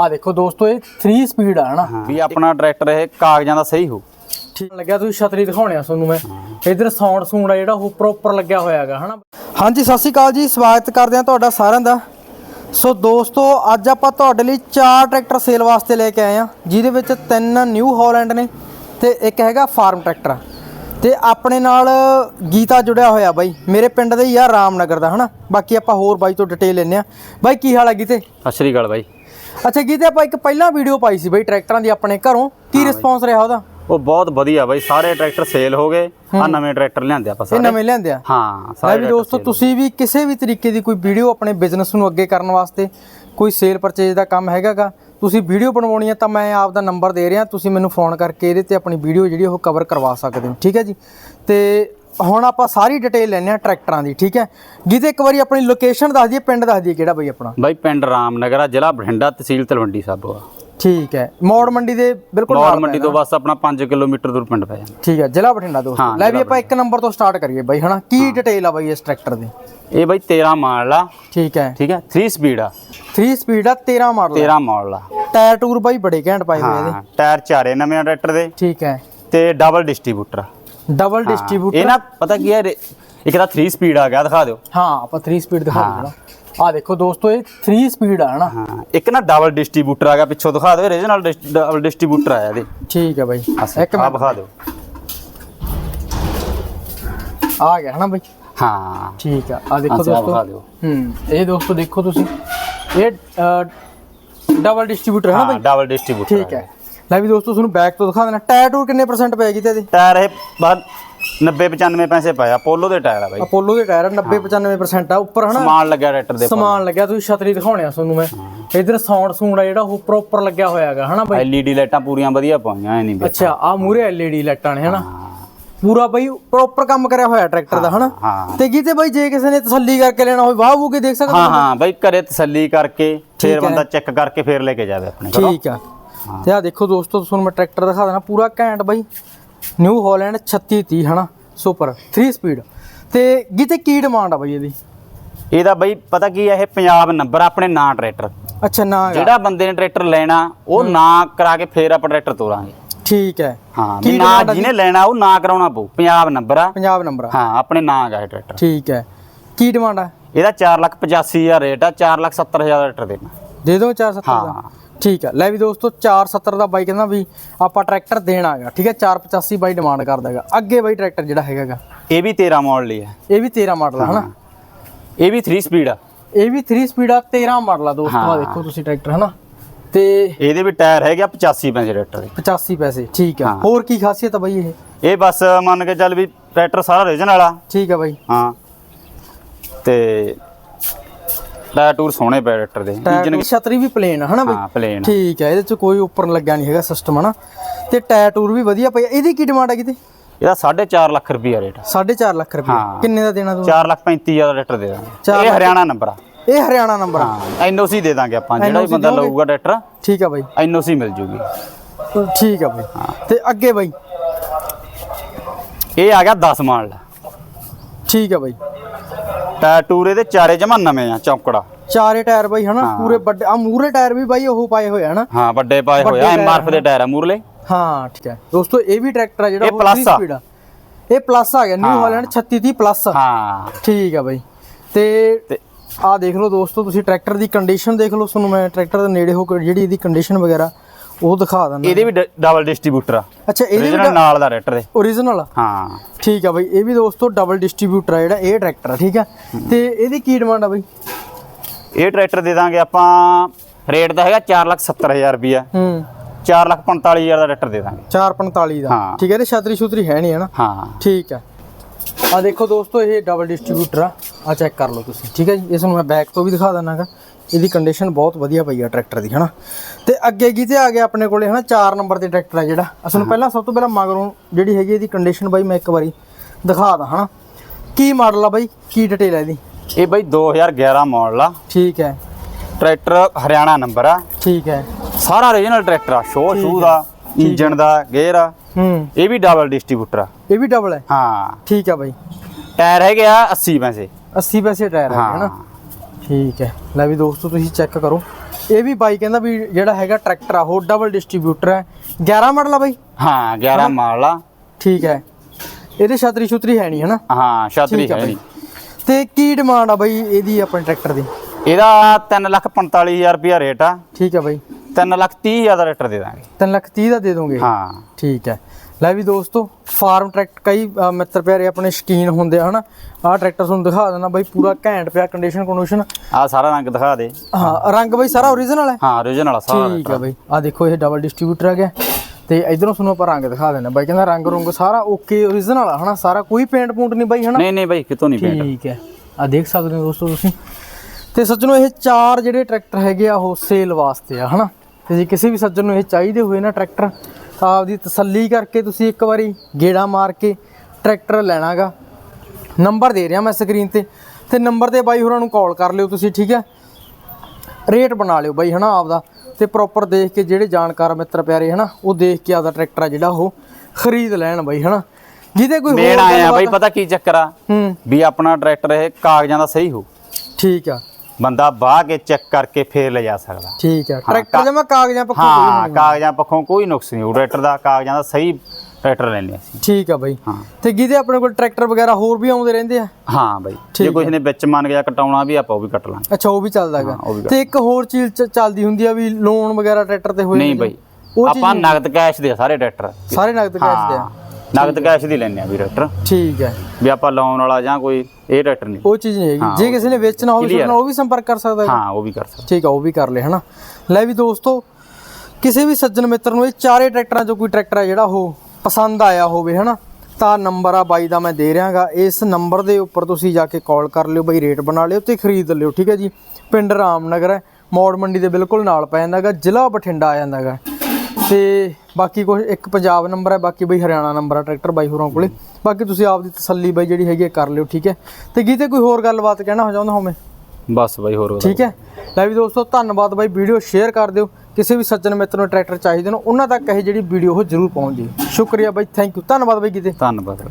ਆ ਦੇਖੋ ਦੋਸਤੋ ਇਹ 3 ਸਪੀਡ ਆ ਹਨਾ ਵੀ ਆਪਣਾ ਟਰੈਕਟਰ ਇਹ ਕਾਗਜ਼ਾਂ ਦਾ ਸਹੀ ਹੋ। ਠੀਕ ਲੱਗਿਆ ਤੁਸੀਂ ਛਤਰੀ ਦਿਖਾਉਣੇ ਆ ਤੁਹਾਨੂੰ ਮੈਂ। ਇਧਰ ਸਾਊਂਡ ਸੂੰਡ ਆ ਜਿਹੜਾ ਉਹ ਪ੍ਰੋਪਰ ਲੱਗਿਆ ਹੋਇਆ ਹੈਗਾ ਹਨਾ? ਹਾਂਜੀ ਸਤਿ ਸ਼੍ਰੀ ਅਕਾਲ ਜੀ ਸਵਾਗਤ ਕਰਦੇ ਹਾਂ ਤੁਹਾਡਾ ਸਾਰਿਆਂ ਦਾ। ਸੋ ਦੋਸਤੋ ਅੱਜ ਆਪਾਂ ਤੁਹਾਡੇ ਲਈ ਚਾਰ ਟਰੈਕਟਰ ਸੇਲ ਵਾਸਤੇ ਲੈ ਕੇ ਆਏ ਆ ਜਿਹਦੇ ਵਿੱਚ ਤਿੰਨ ਨਿਊ ਹਾਲੈਂਡ ਨੇ ਤੇ ਇੱਕ ਹੈਗਾ ਫਾਰਮ ਟਰੈਕਟਰ ਤੇ ਆਪਣੇ ਨਾਲ ਗੀਤਾ ਜੁੜਿਆ ਹੋਇਆ ਬਾਈ ਮੇਰੇ ਪਿੰਡ ਦੇ ਹੀ ਆ ਰਾਮਨਗਰ ਦਾ ਹਨਾ? ਬਾਕੀ ਆਪਾਂ ਹੋਰ ਬਾਈ ਤੋਂ ਡਿਟੇਲ ਲੈਨੇ ਆ। ਬਾਈ ਕੀ ਹਾਲ ਹੈ ਗੀਤੇ? ਸਤਿ ਸ਼੍ਰੀ ਅਕਾਲ ਬਾਈ। ਅੱਛਾ ਗੀਤੇ ਆਪਾਂ ਇੱਕ ਪਹਿਲਾਂ ਵੀਡੀਓ ਪਾਈ ਸੀ ਬਾਈ ਟਰੈਕਟਰਾਂ ਦੀ ਆਪਣੇ ਘਰੋਂ ਕੀ ਰਿਸਪੌਂਸ ਰਿਹਾ ਉਹਦਾ? ਉਹ ਬਹੁਤ ਵਧੀਆ ਬਾਈ ਸਾਰੇ ਟਰੈਕਟਰ ਸੇਲ ਹੋ ਗਏ। ਆ ਨਵੇਂ ਟਰੈਕਟਰ ਲਿਆਂਦੇ ਆਪਾਂ ਇਹ ਸਾਰੇ। ਨਵੇਂ ਲਿਆਂਦੇ ਆ? ਹਾਂ ਸਾਰੇ ਵੀ ਦੋਸਤੋ ਤੁਸੀਂ ਵੀ ਕਿਸੇ ਵੀ ਤਰੀਕੇ ਦੀ ਕੋਈ ਵੀਡੀਓ ਆਪਣੇ ਬਿਜ਼ਨਸ ਨੂੰ ਅੱਗੇ ਕਰਨ ਵਾਸਤੇ ਕੋਈ ਸੇਲ ਪਰਚੇਜ ਦਾ ਕੰਮ ਹੈਗਾਗਾ ਤੁਸੀਂ ਵੀਡੀਓ ਬਣਵਾਉਣੀ ਹੈ ਤਾਂ ਮੈਂ ਆਪ ਦਾ ਨੰਬਰ ਦੇ ਰਿਹਾ ਤੁਸੀਂ ਮੈਨੂੰ ਫੋਨ ਕਰਕੇ ਇਹਦੇ ਤੇ ਆਪਣੀ ਵੀਡੀਓ ਜਿਹੜੀ ਉਹ ਕਵਰ ਕਰਵਾ ਸਕਦੇ ਹੋ। ਠੀਕ ਹੈ ਜੀ? ਤੇ ਹੁਣ ਆਪਾਂ ਸਾਰੀ ਡਿਟੇਲ ਲੈਣੇ ਆ ਟਰੈਕਟਰਾਂ ਦੀ ਠੀਕ ਹੈ? ਜਿਹਦੇ ਇੱਕ ਵਾਰੀ ਆਪਣੀ ਲੋਕੇਸ਼ਨ ਦੱਸ ਦਈਏ ਪਿੰਡ ਦੱਸ ਦਈਏ ਕਿਹੜਾ ਬਈ ਆਪਣਾ? ਬਾਈ ਪਿੰਡ ਰਾਮਨਗਰ ਆ ਜ਼ਿਲ੍ਹਾ ਬਠਿੰਡਾ ਤਹਿਸੀਲ ਤਲਵੰਡੀ ਸਾਬੋ ਆ। ਠੀਕ ਹੈ। ਮੌੜ ਮੰਡੀ ਦੇ ਬਿਲਕੁਲ ਮੌੜ ਮੰਡੀ ਤੋਂ ਬਸ ਆਪਣਾ 5 ਕਿਲੋਮੀਟਰ ਦੂਰ ਪਿੰਡ ਪੈ ਜਾਂਦਾ। ਠੀਕ ਹੈ ਜ਼ਿਲ੍ਹਾ ਬਠਿੰਡਾ ਦੋਸਤੋ ਲੈ ਵੀ ਆਪਾਂ ਇੱਕ ਨੰਬਰ ਤੋਂ ਸਟਾਰਟ ਕਰੀਏ ਬਾਈ ਹਨਾ? ਕੀ ਡਿਟੇਲ ਆ ਬਾਈ ਇਸ ਟਰੈਕਟਰ ਦੀ? ਇਹ ਬਾਈ 13 ਮਾਡਲ ਆ। ਠੀਕ ਹੈ। ਠੀਕ ਹੈ? 3 ਸਪੀਡ ਆ। 3 ਸਪੀਡ ਆ 13 ਮਾਡਲ 13 ਮਾਡਲ ਆ। ਟਾਇਰ ਟੂਰ ਬਾਈ ਬੜੇ ਘੈਂਟ ਪਾਏ ਹੋਏ ਇਹਦੇ। ਟਾਇਰ ਚਾਰੇ ਨਵੇਂ ਟਰੈਕਟਰ ਦੇ। ਠੀਕ ਹੈ। ਤੇ ਡਬਲ ਡਿਸਟ੍ਰੀਬਿਊਟਰ ਆ। ਡਬਲ ਡਿਸਟ੍ਰੀਬਿਊਟਰ ਇਹ ਨਾ ਪਤਾ ਕੀ ਹੈ ਇੱਕ ਤਾਂ 3 ਸਪੀਡ ਆ ਗਿਆ ਦਿਖਾ ਦਿਓ। ਹਾਂ ਆਪਾਂ 3 ਸਪੀਡ ਦਿਖਾ ਦਿੰਦੇ ਆ ਦੇਖੋ ਦੋਸਤੋ ਇਹ 3 ਸਪੀਡ ਆ ਹਨਾ? ਹਾਂ ਇੱਕ ਨਾ ਡਬਲ ਡਿਸਟ੍ਰੀਬਿਊਟਰ ਆ ਗਿਆ ਪਿੱਛੋਂ ਦਿਖਾ ਦਿਓ ਰੀਜਨਲ ਡਬਲ ਡਿਸਟ੍ਰੀਬਿਊਟਰ ਆਇਆ ਇਹਦੇ। ਠੀਕ ਹੈ ਬਾਈ। ਇੱਕ ਮਿੰਟ। ਦਿਖਾ ਦਿਓ। ਆ ਗਿਆ ਹਨਾ ਬਾਈ? ਹਾਂ। ਠੀਕ ਆ। ਆ ਦੇਖੋ ਦੋਸਤੋ। ਦਿਓ। ਹੂੰ ਇਹ ਦੋਸਤੋ ਦੇਖੋ ਤੁਸੀਂ। ਇਹ ਡਬਲ ਡਿਸਟ੍ਰੀਬਿਊਟਰ ਹੈ ਨਾ ਬਾਈ ਡਬਲ ਡਿਸਟ੍ਰੀਬਿਊਟਰ ਠੀਕ ਹੈ ਲੈ ਵੀ ਦੋਸਤੋ ਤੁਹਾਨੂੰ ਬੈਕ ਤੋਂ ਦਿਖਾ ਦੇਣਾ। ਟਾਇਰ ਟੂਰ ਕਿੰਨੇ ਪਰਸੈਂਟ ਪਏਗੀ ਤੇ ਇਹਦੇ? ਟਾਇਰ ਇਹ ਬਾਹਰ 90 95 ਪੈਸੇ ਪਾਇਆ। ਪੋਲੋ ਦੇ ਟਾਇਰ ਆ ਬਾਈ। ਅਪੋਲੋ ਦੇ ਟਾਇਰ 90 95% ਆ। ਉੱਪਰ ਹਨਾ? ਸਮਾਨ ਲੱਗਿਆ ਟਰੈਕਟਰ ਦੇ ਸਮਾਨ ਲੱਗਿਆ ਤੁਸੀਂ ਛਤਰੀ ਦਿਖਾਉਣੇ ਆ ਤੁਹਾਨੂੰ ਮੈਂ। ਇਧਰ ਸਾਊਂਡ ਸੂੰਡ ਆ ਜਿਹੜਾ ਉਹ ਪ੍ਰੋਪਰ ਲੱਗਿਆ ਹੋਇਆ ਹੈਗਾ ਹਨਾ ਬਾਈ? ਐਲਈਡੀ ਲਾਈਟਾਂ ਪੂਰੀਆਂ ਵਧੀਆ ਪਾਈਆਂ ਐ ਨਹੀਂ ਵੀ ਅੱਛਾ ਆ ਮੂਰੇ ਐਲਈਡੀ ਲਾਈਟਾਂ ਨੇ ਹਨਾ? ਪੂਰਾ ਬਾਈ ਪ੍ਰੋਪਰ ਕੰਮ ਕਰਿਆ ਹੋਇਆ ਟਰੈਕਟਰ ਦਾ ਹਨਾ? ਹਾਂ। ਤੇ ਕਿਤੇ ਬਾਈ ਜੇ ਕਿਸੇ ਨੇ ਤਸੱਲੀ ਕਰਕੇ ਲੈਣਾ ਹੋਵੇ ਵਾਹ ਵੂ ਕੇ ਦੇਖ ਸਕਦਾ ਹਾਂ ਹਾਂ ਬਾਈ ਘਰੇ ਤਸੱਲੀ ਕਰਕੇ ਫੇਰ ਬੰਦਾ ਚੈੱਕ ਕਰਕੇ ਫੇਰ ਲੈ ਕੇ ਜਾਵੇ ਆਪਣੇ ਕੋਲ ਠੀਕ ਆ। ਤੇ ਆ ਦੇਖੋ ਦੋਸਤੋ ਤੁਹਾਨੂੰ ਮੈਂ ਟਰੈਕਟਰ ਦਿਖਾ ਦੇਣਾ ਪੂਰਾ ਘੈਂਟ ਬਾਈ। ਨਿਊ ਹਾਲੈਂਡ 3630 ਹਨਾ? ਸੁਪਰ 3 ਸਪੀਡ ਤੇ ਕਿਤੇ ਕੀ ਡਿਮਾਂਡ ਆ ਬਾਈ ਇਹਦੀ? ਇਹਦਾ ਬਾਈ ਪਤਾ ਕੀ ਹੈ ਇਹ ਪੰਜਾਬ ਨੰਬਰ ਆਪਣੇ ਨਾਂ ਟਰੈਕਟਰ। ਅੱਛਾ ਨਾ। ਜਿਹੜਾ ਬੰਦੇ ਨੇ ਟਰੈਕਟਰ ਲੈਣਾ ਉਹ ਨਾਂ ਕਰਾ ਕੇ ਫੇਰ ਆਪਾਂ ਟਰੈਕਟਰ ਤੋਰਾਂਗੇ। ਠੀਕ ਹੈ। ਹਾਂ ਕੀ ਵੀ ਨਾਂ ਜਿਹਨੇ ਲੈਣਾ ਉਹ ਨਾਂ ਕਰਾਉਣਾ ਪਊ ਪੰਜਾਬ ਨੰਬਰ ਆ। ਪੰਜਾਬ ਨੰਬਰ ਆ। ਹਾਂ ਆਪਣੇ ਨਾਂ ਇਹ ਟਰੈਕਟਰ। ਠੀਕ ਹੈ। ਕੀ ਡਿਮਾਂਡ ਆ? ਇਹਦਾ 485000 ਰੇਟ ਆ 470000 ਦਾ ਟਰੈਕਟਰ ਦੇਣਾ। ਦੇ ਦਿਓ 470 ਦਾ। ਹਾਂ। ਠੀਕ ਹੈ ਲੈ ਵੀ ਦੋਸਤੋ 470 ਦਾ ਬਾਈ ਕਹਿੰਦਾ ਵੀ ਆਪਾਂ ਟਰੈਕਟਰ ਦੇਣਾਗਾ ਠੀਕ ਹੈ 485 ਬਾਈ ਡਿਮਾਂਡ ਕਰਦਾਗਾ ਅੱਗੇ ਬਾਈ ਟਰੈਕਟਰ ਜਿਹੜਾ ਹੈਗਾਗਾ ਇਹ ਵੀ 13 ਮਾਡਲ ਹੀ ਹੈ ਇਹ ਵੀ 13 ਮਾਡਲ ਆ ਹਨਾ? ਇਹ ਵੀ 3 ਸਪੀਡ ਆ। ਇਹ ਵੀ 3 ਸਪੀਡ ਆ 13 ਮਾਡਲ ਆ ਦੋਸਤੋ ਆ। ਦੇਖੋ ਤੁਸੀਂ ਟਰੈਕਟਰ ਹਨਾ? ਤੇ ਇਹਦੇ ਵੀ ਟਾਇਰ ਹੈਗੇ ਆ 85 ਪੈਸੇ ਟਰੈਕਟਰ ਦੇ 85 ਪੈਸੇ ਠੀਕ ਆ। ਹੋਰ ਕੀ ਖਾਸੀਅਤ ਆ ਬਾਈ ਇਹ? ਇਹ ਬਸ ਮੰਨ ਕੇ ਚੱਲ ਵੀ ਟਰੈਕਟਰ ਸਾਰਾ ਰੀਜਨ ਵਾਲਾ ਠੀਕ ਆ ਬਾਈ। ਹਾਂ। ਤੇ ਟਾਇਰ ਟੂਰ ਸੋਹਣੇ ਪਏ ਟਰੈਕਟਰ ਦੇ। ਇੰਜਨ ਛਤਰੀ ਵੀ ਪਲੇਨ ਹਨਾ ਬਾਈ? ਹਾਂ ਪਲੇਨ ਠੀਕ ਹੈ ਇਹਦੇ ਚ ਕੋਈ ਉੱਪਰ ਲੱਗਿਆ ਨਹੀਂ ਹੈਗਾ ਸਿਸਟਮ ਹਨਾ? ਤੇ ਟਾਇਰ ਟੂਰ ਵੀ ਵਧੀਆ ਪਈ। ਇਹਦੀ ਕੀ ਡਿਮਾਂਡ ਹੈ ਕਿਤੇ? ਇਹਦਾ 4.5 ਲੱਖ ਰੁਪਈਆ ਰੇਟ 4.5 ਲੱਖ ਰੁਪਏ ਹਾਂ। ਕਿੰਨੇ ਦਾ ਦੇਣਾ ਤੂੰ? 4 ਲੱਖ 35000 ਦਾ ਟਰੈਕਟਰ ਦੇ ਦਾਂਗੇ। ਇਹ ਹਰਿਆਣਾ ਨੰਬਰ ਆ। ਇਹ ਹਰਿਆਣਾ ਨੰਬਰ ਆ। ਐਨਓਸੀ ਦੇ ਦਾਂਗੇ ਆਪਾਂ। ਜਿਹੜਾ ਵੀ ਬੰਦਾ? ਲਊਗਾ ਟਰੈਕਟਰ ਠੀਕ ਆ ਬਾਈ। ਐਨਓਸੀ ਮਿਲ ਜੂਗੀ। ਠੀਕ ਆ ਬਾਈ। ਤੇ ਅੱਗੇ ਬਾਈ? ਇਹ ਆ ਗਿਆ 10 ਮਾਡਲ। ਠੀਕ ਆ ਬਾਈ। ਟਾਇਰ ਟੂਰ ਇਹਦੇ ਚਾਰੇ ਜਮਾ ਨਵੇਂ ਆ ਚੌਂਕੜਾ। ਚਾਰੇ ਟਾਇਰ ਬਾਈ ਹਨਾ? ਹਾਂ। ਪੂਰੇ ਵੱਡੇ ਆ ਮੂਰੇ ਟਾਇਰ ਵੀ ਬਾਈ ਉਹ ਪਾਏ ਹੋਏ ਆ ਹਨਾ? ਹਾਂ ਵੱਡੇ ਪਾਏ ਹੋਇਆ ਟਾਇਰ ਐਮਆਰਐਫ ਦੇ ਟਾਇਰ ਆ ਮੂਰਲੇ ਹਾਂ ਠੀਕ ਹੈ ਦੋਸਤੋ ਇਹ ਵੀ ਟਰੈਕਟਰ ਆ ਜਿਹੜਾ ਉਹ plus 3 ਆ। ਆ। ਇਹ ਪਲੱਸ ਆ ਗਿਆ ਨਿਊ ਹਾਂ। ਹਾਲੈਂਡ 3630 ਪਲੱਸ ਹਾਂ। ਠੀਕ ਆ ਬਾਈ। ਤੇ ਤੇ ਆ ਦੇਖ ਲਓ ਦੋਸਤੋ ਤੁਸੀਂ ਟਰੈਕਟਰ ਦੀ ਕੰਡੀਸ਼ਨ ਦੇਖ ਲਓ। ਤੁਹਾਨੂੰ ਮੈਂ ਟਰੈਕਟਰ ਦੇ ਨੇੜੇ ਹੋ ਕੇ ਜਿਹੜੀ ਇਹਦੀ ਕੰਡੀਸ਼ਨ ਵਗੈਰਾ ਉਹ ਦਿਖਾ ਦਿੰਦਾ। ਇਹਦੇ ਵੀ ਡਬਲ ਡਿਸਟ੍ਰੀਬਿਊਟਰ ਆ। ਅੱਛਾ ਇਹਦੇ ਰੀਜਨਲ ਨਾਲ ਦਾ ਟਰੈਕਟਰ ਦੇ ਓਰੀਜਨਲ ਹਾਂ। ਠੀਕ ਆ ਬਾਈ ਇਹ ਵੀ ਦੋਸਤੋ ਡਬਲ ਡਿਸਟ੍ਰੀਬਿਊਟਰ ਆ ਜਿਹੜਾ ਇਹ ਟਰੈਕਟਰ ਆ ਠੀਕ ਆ? ਤੇ ਇਹਦੀ ਕੀ ਡਿਮਾਂਡ ਆ ਬਾਈ? ਇਹ ਟਰੈਕਟਰ ਦੇ ਦਾਂਗੇ ਆਪਾਂ ਰੇਟ ਦਾ ਹੈਗਾ 470000 ਰੁਪਿਆ ਹੂੰ। 445000 ਦਾ ਟਰੈਕਟਰ ਦੇ ਦਾਂਗੇ। 445 ਦਾ। ਹਾਂ। ਠੀਕ ਹੈ ਇਹਦੇ ਛਤਰੀ ਛੁਤਰੀ ਹੈ ਨਹੀਂ ਹੈ ਨਾ? ਹਾਂ। ਠੀਕ ਆ। ਆ ਦੇਖੋ ਦੋਸਤੋ ਇਹ ਡਬਲ ਡਿਸਟ੍ਰੀਬਿਊਟਰ ਆ। ਆ ਚੈੱਕ ਕਰ ਲਓ ਤੁਸੀਂ। ਠੀਕ ਹੈ ਜੀ ਇਸ ਨੂੰ ਮੈਂ ਬੈਕ ਤੋਂ ਵੀ ਦਿਖਾ ਦਿੰਨਾਗਾ ਇਹਦੀ ਕੰਡੀਸ਼ਨ ਬਹੁਤ ਵਧੀਆ ਪਈ ਆ ਟਰੈਕਟਰ ਦੀ ਹਨਾ? ਤੇ ਅੱਗੇ ਕੀ ਤੇ ਆ ਗਿਆ ਆਪਣੇ ਕੋਲੇ ਹਨਾ? 4 ਨੰਬਰ ਤੇ ਟਰੈਕਟਰ ਆ ਜਿਹੜਾ। ਅਸਲ ਨੂੰ ਪਹਿਲਾਂ ਸਭ ਤੋਂ ਪਹਿਲਾਂ ਮਗਰੋਂ ਜਿਹੜੀ ਹੈਗੀ ਇਹਦੀ ਕੰਡੀਸ਼ਨ ਬਾਈ ਮੈਂ ਇੱਕ ਵਾਰੀ ਦਿਖਾ ਦਾਂ ਹਨਾ? ਕੀ ਮਾਡਲ ਆ ਬਾਈ? ਕੀ ਡਿਟੇਲ ਆ ਇਹਦੀ? ਇਹ ਬਈ 2011 ਮਾਡਲ ਆ। ਠੀਕ ਹੈ। ਟਰੈਕਟਰ ਹਰਿਆਣਾ ਨੰਬਰ ਆ। ਠੀਕ ਹੈ। ਸਾਰਾ ਰੀਜਨਲ ਟਰੈਕਟਰ ਆ ਸ਼ੋ ਸ਼ੂ ਦਾ ਇੰਜਨ ਦਾ ਗੇਅਰ ਆ। ਹੂੰ। ਇਹ ਵੀ ਡਬਲ ਡਿਸਟ੍ਰੀਬਿਊਟਰ ਆ। ਇਹ ਵੀ ਡਬਲ ਹੈ? ਹਾਂ। ਠੀਕ ਆ ਬਾਈ। ਟਾਇਰ ਹੈਗੇ ਆ 80 ਪੈਸੇ। 80 ਪੈਸੇ ਟਾਇਰ ਹੈ। ਹਨਾ? ਠੀਕ ਹੈ। ਲੈ ਵੀ ਦੋਸਤੋ ਤੁਸੀਂ ਚੈੱਕ ਕਰੋ। ਇਹ ਵੀ ਬਾਈ ਕਹਿੰਦਾ ਵੀ ਜਿਹੜਾ ਹੈਗਾ ਟਰੈਕਟਰ ਆ ਉਹ ਡਬਲ ਡਿਸਟ੍ਰੀਬਿਊਟਰ ਹੈ। 11 ਮਾਡਲ ਆ ਬਾਈ? ਹਾਂ 11 ਮਾਡਲ ਆ। ਠੀਕ ਹੈ। ਇਹਦੇ ਛਤਰੀ ਛੁਤਰੀ ਹੈ ਨਹੀਂ ਹਨਾ? ਹਾਂ ਛਤਰੀ ਆ ਹੈ ਨਹੀਂ। ਤੇ ਕੀ ਡਿਮਾਂਡ ਆ ਬਾਈ ਇਹਦੀ ਆਪਣੇ ਟਰੈਕਟਰ ਦੀ? ਇਹਦਾ 345000 ਰੁਪਿਆ ਰੇਟ ਆ। ਠੀਕ ਹੈ ਬਾਈ। 330000 ਦਾ ਰੇਟਰ ਦੇ ਦਾਂਗੇ। 3 ਲੱਖ 30 ਦਾ ਦੇ ਦੋਗੇ? ਹਾਂ। ਠੀਕ ਹੈ। ਲੈ ਵੀ ਦੋਸਤੋ ਫਾਰਮ ਟਰੈਕਟਰ ਕਈ ਮਿੱਤਰ ਪਿਆਰੇ ਆਪਣੇ ਸ਼ਕੀਨ ਹੁੰਦੇ ਆ ਹਨਾ? ਆਹ ਟਰੈਕਟਰ ਤੁਹਾਨੂੰ ਦਿਖਾ ਦਿੰਦਾ ਬਾਈ ਪੂਰਾ ਘੈਂਟ ਪਿਆ ਕੰਡੀਸ਼ਨ ਕੰਡੀਸ਼ਨ ਆ ਸਾਰਾ ਰੰਗ ਦਿਖਾ ਦੇ। ਹਾਂ ਰੰਗ ਬਾਈ ਸਾਰਾ ਓਰੀਜਨਲ ਹੈ? ਹਾਂ origignal ਸਾਰਾ ਠੀਕ ਹੈ ਬਾਈ। ਆ ਦੇਖੋ ਇਹ ਡਬਲ ਡਿਸਟ੍ਰੀਬਿਊਟਰ ਆ ਗਿਆ ਤੇ ਇਧਰੋਂ ਤੁਹਾਨੂੰ ਆਪਾਂ ਰੰਗ ਦਿਖਾ ਦਿੰਦੇ ਬਾਈ ਕਹਿੰਦਾ ਰੰਗ ਰੁੰਗ ਸਾਰਾ ਓਕੇ ਓਰੀਜਨਲ ਆ ਹਨਾ? ਸਾਰਾ ਕੋਈ ਪੇਂਟ ਪੂੰਟ ਨਹੀਂ ਬਾਈ ਹਨਾ? ਨਹੀਂ ਨਹੀਂ ਬਾਈ ਕਿਤੋਂ ਨਹੀਂ ਪੇਂਟ ਠੀਕ ਹੈ। ਆ ਦੇਖ ਸਕਦੇ ਹੋ ਦੋਸਤੋ ਤੁਸੀਂ। ਤੇ ਸੱਜਣੋ ਇਹ ਚਾਰ ਜਿਹੜੇ ਟਰੈਕਟਰ ਹੈਗੇ ਆ ਉਹ ਸੇਲ ਵਾਸਤੇ ਆ ਹਨਾ? ਤੇ ਜੇ ਕਿਸੇ ਵੀ ਸੱਜਣ ਨੂੰ ਇਹ ਚਾਹੀਦੇ ਹੋਏ ਨਾ ਟਰੈਕਟਰ ਤਾਂ ਆਪਦੀ ਤਸੱਲੀ ਕਰਕੇ ਤੁਸੀਂ ਇੱਕ ਵਾਰੀ ਗੇੜਾ ਮਾਰ ਕੇ ਟਰੈਕਟਰ ਲੈਣਾਗਾ। ਨੰਬਰ ਦੇ ਰਿਹਾ ਮੈਂ ਸਕਰੀਨ ਤੇ ਤੇ ਨੰਬਰ ਤੇ ਬਾਈ ਹੋਰਾਂ ਨੂੰ ਕਾਲ ਕਰ ਲਿਓ ਤੁਸੀਂ ਠੀਕ ਹੈ? ਰੇਟ ਬਣਾ ਲਿਓ ਬਾਈ ਹਨਾ ਆਪਦਾ। ਤੇ ਪ੍ਰੋਪਰ ਦੇਖ ਕੇ ਜਿਹੜੇ ਜਾਣਕਾਰ ਮਿੱਤਰ ਪਿਆਰੇ ਹਨਾ ਉਹ ਦੇਖ ਕੇ ਆਪਦਾ ਟਰੈਕਟਰ ਆ ਜਿਹੜਾ ਉਹ ਖਰੀਦ ਲੈਣ ਬਾਈ ਹਨਾ। ਜਿਹਦੇ ਕੋਈ ਮੇਨ ਹੋਰ ਆਇਆ ਬਾਈ ਪਤਾ ਕੀ ਚੱਕਰ ਆ? ਵੀ ਆਪਣਾ ਟਰੈਕਟਰ ਇਹ ਕਾਗਜ਼ਾਂ ਦਾ ਸਹੀ ਹੋ ਠੀਕ ਆ। ਬੰਦਾ ਬਾਹ ਕੇ ਚੈੱਕ ਕਰਕੇ ਫੇਰ ਲੈ ਜਾ ਸਕਦਾ। ਠੀਕ ਹੈ। ਟਰੈਕਟਰ ਜਮਾ ਕਾਗਜ਼ਾਂ ਕੋਈ ਹਾਂ ਨਹੀਂ ਕਾਗਜ਼ਾਂ ਪੱਖੋਂ ਕੋਈ ਨੁਕਸ ਨਹੀਂ। ਉਹ ਟਰੈਕਟਰ ਦਾ ਕਾਗਜ਼ਾਂ ਦਾ ਸਹੀ ਟਰੈਕਟਰ ਲੈਣੇ ਅਸੀਂ ਠੀਕ ਆ ਬਾਈ। ਹਾਂ। ਤੇ ਜਿਹਦੇ ਆਪਣੇ ਕੋਲ ਟਰੈਕਟਰ ਵਗੈਰਾ ਹੋਰ ਵੀ ਆਉਂਦੇ ਰਹਿੰਦੇ ਆ? ਹਾਂ ਬਾਈ। ਠੀਕ ਜੇ ਕੁਝ ਨੇ ਵਿੱਚ ਮੰਨ ਗਿਆ ਕਟਾਉਣਾ ਵੀ ਆਪਾਂ ਉਹ ਵੀ ਕੱਟ ਲਾਂਗੇ। ਅੱਛਾ ਉਹ ਵੀ ਚੱਲਦਾ ਹੈਗਾ। ਹਾਂ, ਉਹ ਵੀ ਤੇ ਇੱਕ ਹੋਰ ਚੀਜ਼ ਚ- ਚੱਲਦੀ ਹੁੰਦੀ ਆ ਵੀ ਲੋਨ ਵਗੈਰਾ ਟਰੈਕਟਰ ਤੇ ਹੋਏ ਨਹੀਂ। ਬਾਈ। ਉਹ ਚੀਜ਼ ਆਪਾਂ ਨਗਦ ਕੈਸ਼ ਦੇ ਆ ਸਾਰੇ ਟਰੈਕਟਰ। ਸਾਰੇ ਨਗਦ ਕੈਸ਼ ਦੇ ਆ। ਹਾਂ। ਨਗਦ ਕੈਸ਼ ਦੀ ਲੈਣੇ ਆ ਵੀ ਟਰੈਕਟਰ ਠੀਕ ਹੈ। ਵੀ ਆਪਾਂ ਲਾਉਣ ਵਾਲਾ ਜਾਂ ਕੋਈ ਇਹ ਟਰੈਕਟਰ ਨਹੀਂ। ਉਹ ਚੀਜ਼ ਨਹੀਂ ਹੈਗੀ। ਹਾਂ, ਜੇ ਕਿਸੇ ਨੇ ਵੇਚਣਾ ਹੋਵੇ ਨਾਲ ਉਹ ਵੀ ਸੰਪਰਕ ਕਰ ਸਕਦਾ ਹੈ ਹਾਂ ਉਹ ਵੀ ਕਰ ਸਕਦਾ। ਠੀਕ ਆ ਉਹ ਵੀ ਕਰ ਲੈ ਹਨਾ। ਲੈ ਵੀ ਦੋਸਤੋ ਕਿਸੇ ਵੀ ਸੱਜਣ ਮਿੱਤਰ ਨੂੰ ਇਹ ਚਾਰੇ ਟਰੈਕਟਰਾਂ ਚੋਂ ਕੋਈ ਟਰੈਕਟਰ ਆ ਜਿਹੜਾ ਉਹ ਪਸੰਦ ਆਇਆ ਹੋਵੇ ਹਨਾ ਤਾਂ ਨੰਬਰ ਆ ਬਾਈ ਦਾ ਮੈਂ ਦੇ ਰਿਹਾਗਾ। ਇਸ ਨੰਬਰ ਦੇ ਉੱਪਰ ਤੁਸੀਂ ਜਾ ਕੇ ਕਾਲ ਕਰ ਲਿਓ ਬਾਈ ਰੇਟ ਬਣਾ ਲਿਓ ਤੇ ਖਰੀਦ ਲਿਓ ਠੀਕ ਹੈ ਜੀ। ਪਿੰਡ ਰਾਮਨਗਰ ਹੈ। ਮੌੜ ਮੰਡੀ ਦੇ ਬਿਲਕੁਲ ਨਾਲ ਪੈ ਜਾਂਦਾਗਾ ਜ਼ਿਲ੍ਹਾ ਬਠਿੰਡਾ ਆ ਜਾਂਦਾਗਾ। ਤੇ ਬਾਕੀ ਕੁਝ ਇੱਕ ਪੰਜਾਬ ਨੰਬਰ ਹੈ ਬਾਕੀ ਬਈ ਹਰਿਆਣਾ ਨੰਬਰ ਹੈ ਟਰੈਕਟਰ ਬਾਈ ਹੋਰਾਂ ਕੋਲੇ। ਬਾਕੀ ਤੁਸੀਂ ਆਪ ਦੀ ਤਸੱਲੀ ਬਾਈ ਜਿਹੜੀ ਹੈਗੀ ਹੈ ਕਰ ਲਿਓ ਠੀਕ ਹੈ? ਤੇ ਕੀਤੇ ਕੋਈ ਹੋਰ ਗੱਲਬਾਤ ਕਹਿਣਾ ਹੋ ਚਾਹੁੰਦਾ ਹੋਵੇਂ ਬਸ ਬਾਈ ਹੋਰ ਠੀਕ ਹੈ? ਲੈ ਵੀ ਦੋਸਤੋ ਧੰਨਵਾਦ ਬਾਈ ਵੀਡੀਓ ਸ਼ੇਅਰ ਕਰ ਦਿਓ। ਕਿਸੇ ਵੀ ਸੱਜਣ ਮਿੱਤਰ ਨੂੰ ਟਰੈਕਟਰ ਚਾਹੀਦੇ ਨੇ ਉਹਨਾਂ ਤੱਕ ਇਹ ਜਿਹੜੀ ਵੀਡੀਓ ਉਹ ਜ਼ਰੂਰ ਪਹੁੰਚ ਜੇ ਸ਼ੁਕਰੀਆ ਬਾਈ ਥੈਂਕ ਯੂ ਧੰਨਵਾਦ ਬਾਈ ਕਿਤੇ ਧੰਨਵਾਦ।